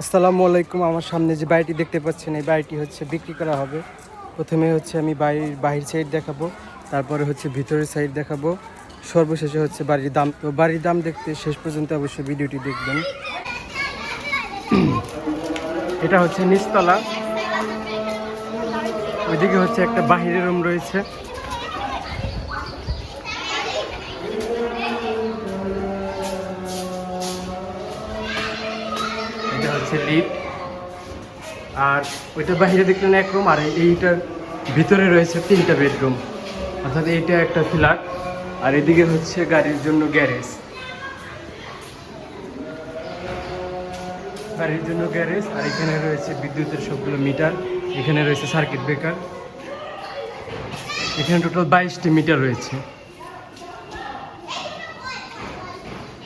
আসসালামু আলাইকুম, আমার সামনে যে বাড়িটি দেখতে পাচ্ছেন, এই বাড়িটি হচ্ছে বিক্রি করা হবে। প্রথমে হচ্ছে আমি বাড়ির বাহির সাইড দেখাবো, তারপরে হচ্ছে ভিতরের সাইড দেখাবো। সর্বশেষে হচ্ছে বাড়ির দাম, তো বাড়ির দাম দেখতে শেষ পর্যন্ত অবশ্যই ভিডিওটি দেখবেন। এটা হচ্ছে নিচতলা। ওইদিকে হচ্ছে একটা বাহিরের রুম রয়েছে। হচ্ছে লিফট আর ওইটা বাইরে দেখলেন এক রুম আর এইটার ভিতরে রয়েছে তিনটা বেডরুম অর্থাৎ এইটা একটা ফ্ল্যাট আর এদিকে হচ্ছে গাড়ির জন্য গ্যারেজ গাড়ির জন্য গ্যারেজ আর এখানে রয়েছে বিদ্যুতের সবগুলো মিটার এখানে রয়েছে সার্কিট ব্রেকার এখানে টোটাল বাইশটি মিটার রয়েছে।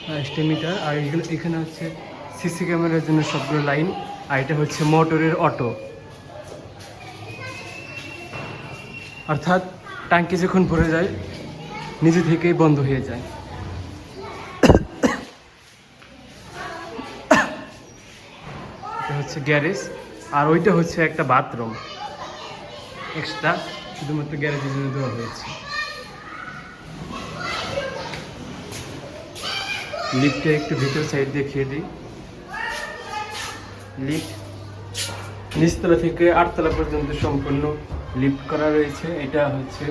বাইশটি মিটার আর এখানে হচ্ছে সিসি ক্যামেরার জন্য সবগুলো লাইন, আর এটা হচ্ছে মোটরের অটো। অর্থাৎ ট্যাঙ্কি যখন ভরে যায়, নিজে থেকেই বন্ধ হয়ে যায়। এটা হচ্ছে গ্যারেজ, আর ওইটা হচ্ছে একটা বাথরুম। এক্সট্রা শুধুমাত্র গ্যারেজের জন্য দেওয়া হয়েছে। লিফটে একটু ভিতর সাইড দেখিয়ে দিই। লিফট। নিচতলা থেকে আটতলা পর্যন্ত সম্পূর্ণ লিফট করা রয়েছে। এটা হচ্ছে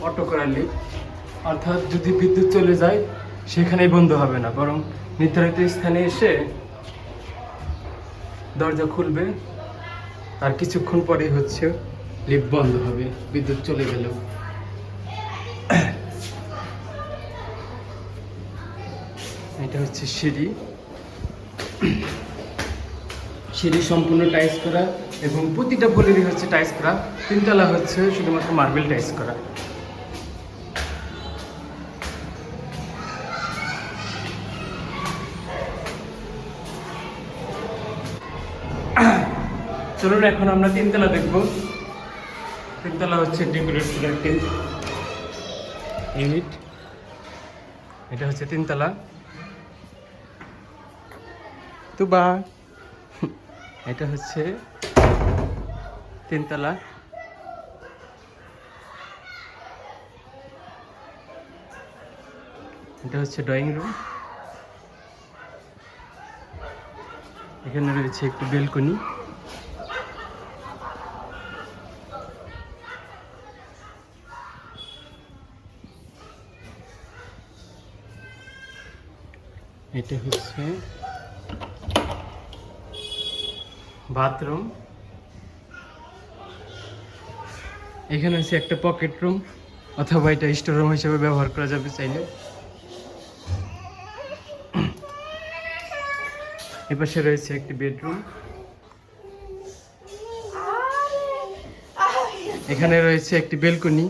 অটো করা লিফট। অর্থাৎ যদি বিদ্যুৎ চলে যায়, সেখানেই বন্ধ হবে না। বরং নির্ধারিত স্থানে এসে দরজা খুলবে। আর কিছুক্ষণ পরেই হচ্ছে লিফট বন্ধ হবে। বিদ্যুৎ চলে গেলেও এটা হচ্ছে সিঁড়ি। সিঁড়ি সম্পূর্ণ টাইস করা এবং প্রতিটা ফ্লোরই হচ্ছে টাইস করা। তিনতলা হচ্ছে শুধুমাত্র মার্বেল টাইস করা। চলুন এখন আমরা তিনতলা দেখব। তিনতলা হচ্ছে ডেকোরেট করা একটি ইউনিট এটা হচ্ছে তিনতলা। তুবা এটা হচ্ছে তিনতলা। এটা হচ্ছে ড্রয়িং রুম এখানে রয়েছে একটি বেলকনি এটা হচ্ছে বাথরুম। এখানে হচ্ছে একটা পকেট রুম অথবা এটা স্টোর রুম হিসেবে ব্যবহার করা যাবে চাইলে। এপাশে রয়েছে একটি বেডরুম। এখানে রয়েছে একটি বেলকনি।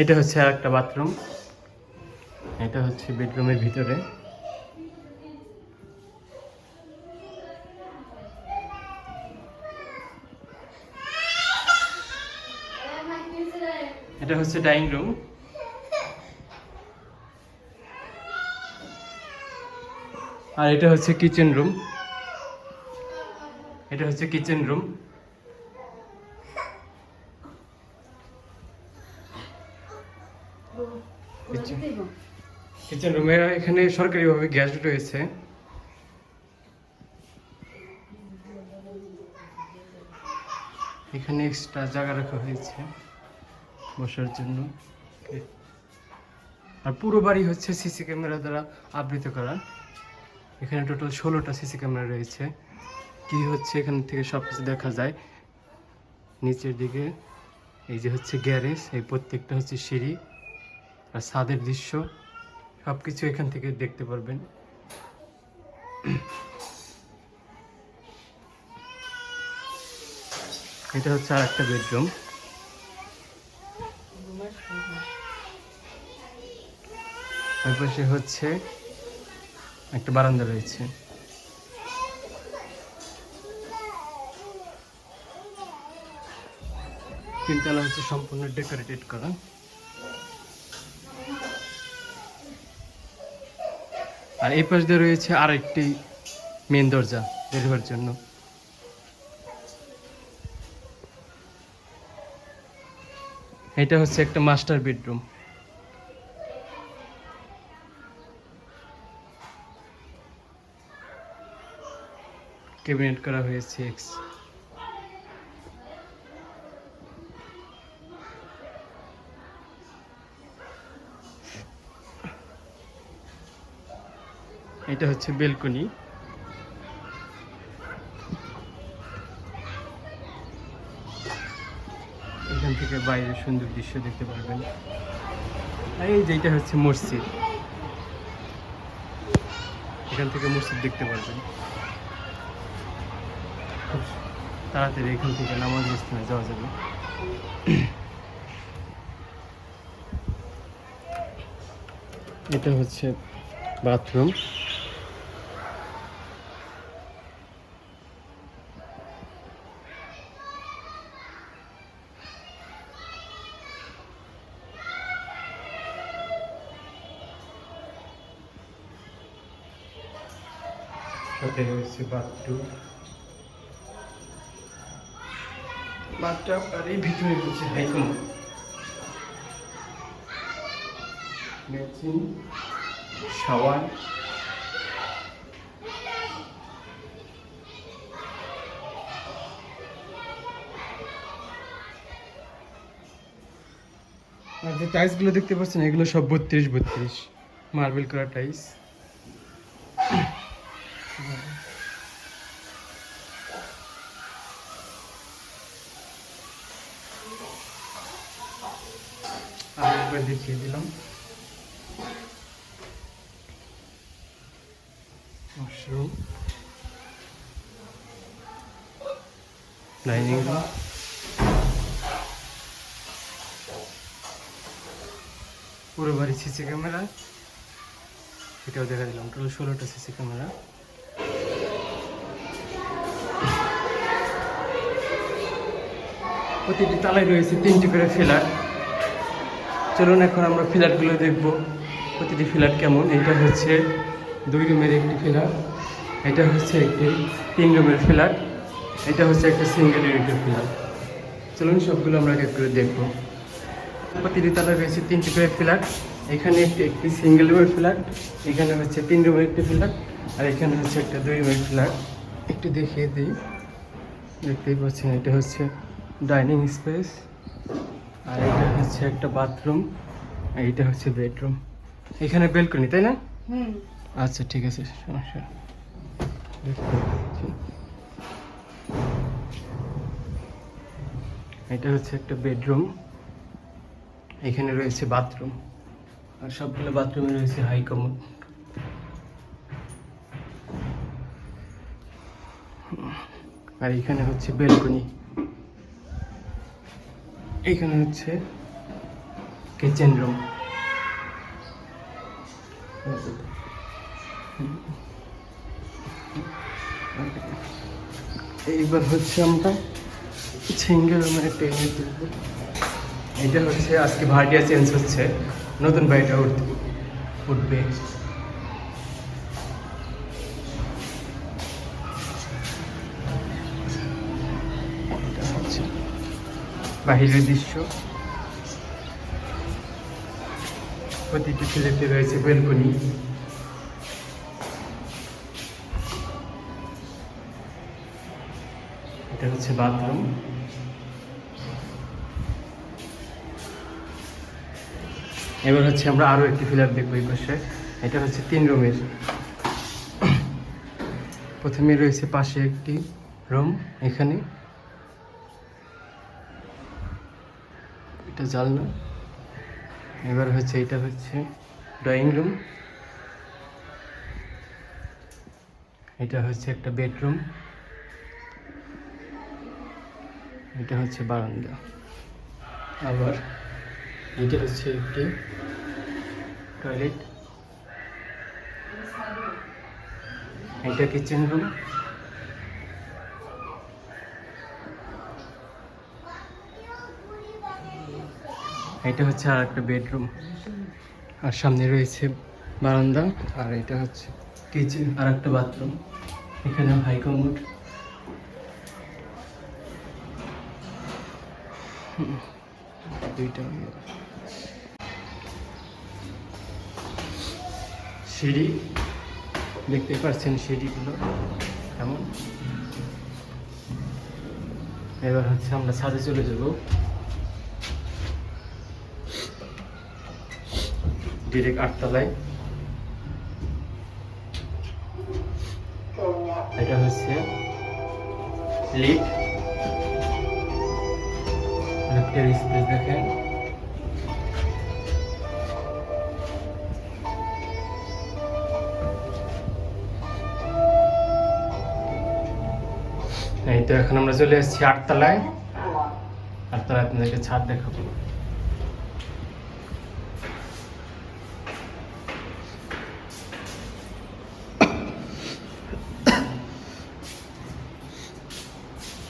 এটা হচ্ছে আর একটা বাথরুম। এটা হচ্ছে বেডরুমের ভিতরে। এটা হচ্ছে ডাইনিং রুম। আর এটা হচ্ছে কিচেন রুম। এটা হচ্ছে কিচেন রুম। কিচেন রুমে এখানে সরকারিভাবে গ্যাস রয়েছে। এখানে এক্সট্রা জায়গা রাখা হয়েছে। বসার জন্য। আর পুরো বাড়ি হচ্ছে সিসি ক্যামেরা দ্বারা আবৃত করা। এখানে টোটাল ষোলোটা সিসি ক্যামেরা রয়েছে। কি হচ্ছে এখান থেকে সব কিছু দেখা যায়। নিচের দিকে এই যে হচ্ছে গ্যারেজ, এই প্রত্যেকটা হচ্ছে সিঁড়ি আর ছাদের দৃশ্য। সব কিছু এখান থেকে দেখতে পারবেন। এটা হচ্ছে আর একটা বেডরুম। ওই পাশে হচ্ছে একটা বারান্দা রয়েছে। তিনতলা হচ্ছে সম্পূর্ণ ডেকোরেটেড করা। আর এই পাশ দিয়ে রয়েছে আরেকটি মেন দরজা বের হওয়ার জন্য। এটা হচ্ছে একটা মাস্টার বেডরুম। ক্যাবিনেট করা হয়েছে, এক্স। এটা হচ্ছে বেলকনি। এখান থেকে বাইরের সুন্দর দৃশ্য দেখতে পারবেন। এই যেটা হচ্ছে মসজিদ। এখান থেকে মসজিদ দেখতে পারবেন। তাড়াতাড়ি এখান থেকে নামাজ স্থানে যাওয়া যাবে। এটা হচ্ছে বাথরুম সাথে রয়েছে বাথরুম বাথটাব আর এই ভিতরে রয়েছে হাইকম মেশিন শাওয়ার আর যে টাইলসগুলো দেখতে পাচ্ছেন, এগুলো সব বত্রিশ বত্রিশ। মার্বেল করা টাইলস একবার দেখিয়ে দিলাম। ডাইনিং পুরো বাড়ি সিসি ক্যামেরা। এটাও দেখা দিলাম টোটাল ষোলোটা সিসি ক্যামেরা। প্রতিটি তালায় রয়েছে তিনটি করে ফ্ল্যাট চলুন এখন আমরা ফ্ল্যাটগুলো দেখব। প্রতিটি ফ্ল্যাট কেমন? এটা হচ্ছে দুই রুমের একটি ফ্ল্যাট। এটা হচ্ছে একটি তিন রুমের ফ্ল্যাট। এটা হচ্ছে একটা সিঙ্গেল ইউনিটের ফ্ল্যাট। চলুন সবগুলো আমরা এক করে দেখব। প্রতিটি তালায় রয়েছে তিনটি করে ফ্ল্যাট। এখানে একটি একটি সিঙ্গেল রুমের ফ্ল্যাট। এখানে হচ্ছে তিন রুমের একটি ফ্ল্যাট। আর এখানে হচ্ছে একটা দুই রুমের ফ্ল্যাট। একটু দেখিয়ে দিই। দেখতেই পাচ্ছেন, এটা হচ্ছে ডাইনিং স্পেস আর এটা হচ্ছে একটা বাথরুম আর এটা হচ্ছে বেডরুম এখানে বেলকনি তাই না? হুম। আচ্ছা ঠিক আছে সমস্যা। এটা হচ্ছে একটা বেডরুম এখানে রয়েছে বাথরুম আর সবগুলো বাথরুমে রয়েছে হাই কমোড আর এখানে হচ্ছে বেলকনি এখানে হচ্ছে কিচেন রুম এইবার হচ্ছে আমরা সিঙ্গেল রুমের একটা ইউনিট এটা হচ্ছে আজকে ভাড়িয়া চেঞ্জ হচ্ছে। নতুন বাড়িটা উঠতে উঠবে এটা হচ্ছে বাহিরের দৃশ্য। প্রতিটি ফ্ল্যাটে রয়েছে বেলকনি। এটা হচ্ছে বাথরুম। এবার হচ্ছে আমরা আরও একটি ফ্ল্যাট দেখব এই পাশে। এটা হচ্ছে তিন রুমের। প্রথমে রয়েছে পাশে একটি রুম এখানে। এটা জানলা। এবার হচ্ছে এটা হচ্ছে ড্রয়িং রুম এটা হচ্ছে একটা বেডরুম এটা হচ্ছে বারান্দা। আবার এটা হচ্ছে একটি টয়লেট এটা কিচেন রুম এটা হচ্ছে আর একটা বেডরুম। আর সামনে রয়েছে বারান্দা, আর এটা হচ্ছে কিচেন, আর একটা বাথরুম। এখানে হাই কমোড। দুইটা সিঁড়ি, দেখতে পাচ্ছেন সিঁড়িগুলো কেমন? এবার হচ্ছে আমরা ছাদে চলে যাব। ডিরেক্ট আটতলায় এটা হচ্ছে লিফট স্পেস দেখেন। এই তো এখন আমরা চলে এসেছি আটতলায় আটতলায় আপনাদেরকে ছাদ দেখাবো।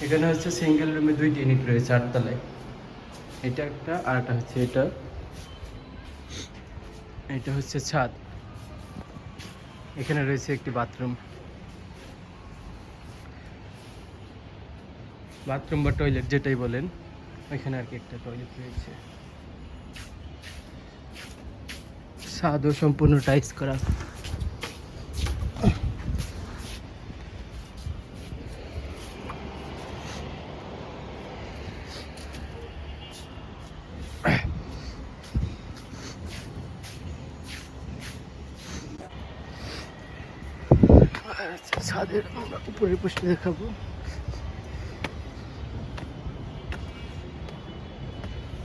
এখানে হচ্ছে সিঙ্গেল রুমে দুইটি ইউনিট রয়েছে আটতলায়। এটা একটা, আর একটা হচ্ছে এটা। এটা হচ্ছে ছাদ। এখানে রয়েছে একটি বাথরুম বাথরুম বা টয়লেট যেটাই বলেন ওইখানে আর কি একটা টয়লেট রয়েছে। ছাদও সম্পূর্ণ টাইস করা আচ্ছা, ছাদের আমরা উপরে বসে দেখাবো।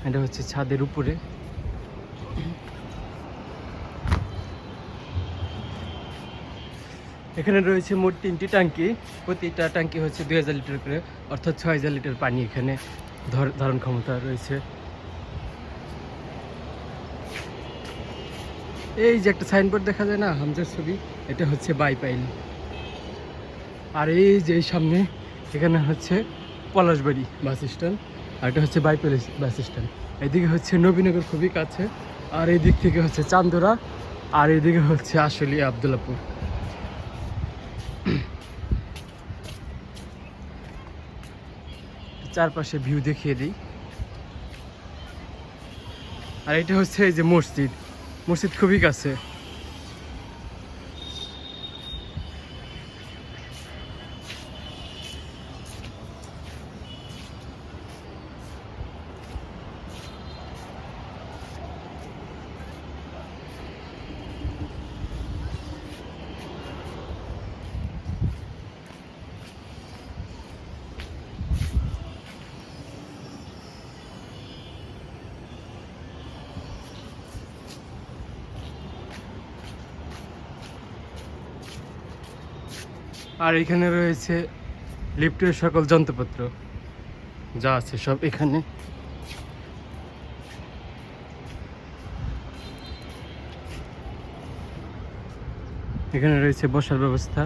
এটা হচ্ছে ছাদের উপরে। এখানে রয়েছে মোট তিনটি ট্যাঙ্কি। প্রতিটা ট্যাঙ্কি হচ্ছে দুই হাজার লিটার করে, অর্থাৎ ছয় হাজার লিটার পানি এখানে ধর- ধারণ ক্ষমতা রয়েছে। এই যে একটা সাইনবোর্ড দেখা যায় না, হামজার ছবি, এটা হচ্ছে বাইপাইল। আর এই যে সামনে এখানে হচ্ছে পলাশবাড়ি বাস স্ট্যান্ড, আর এটা হচ্ছে বাইপাইল বাস স্ট্যান্ড। এদিকে হচ্ছে নবীনগর খুবই কাছে, আর এই দিক থেকে হচ্ছে চান্দোরা, আর এদিকে হচ্ছে আসলি আবদুল্লাপুর। চারপাশে ভিউ দেখিয়ে দিই। আর এটা হচ্ছে এই যে মসজিদ মসজিদ খুবই কাছে। আর এখানে রয়েছে লিফটের সকল যন্ত্রপত্র যা আছে সব এখানে। এখানে রয়েছে বসার ব্যবস্থা।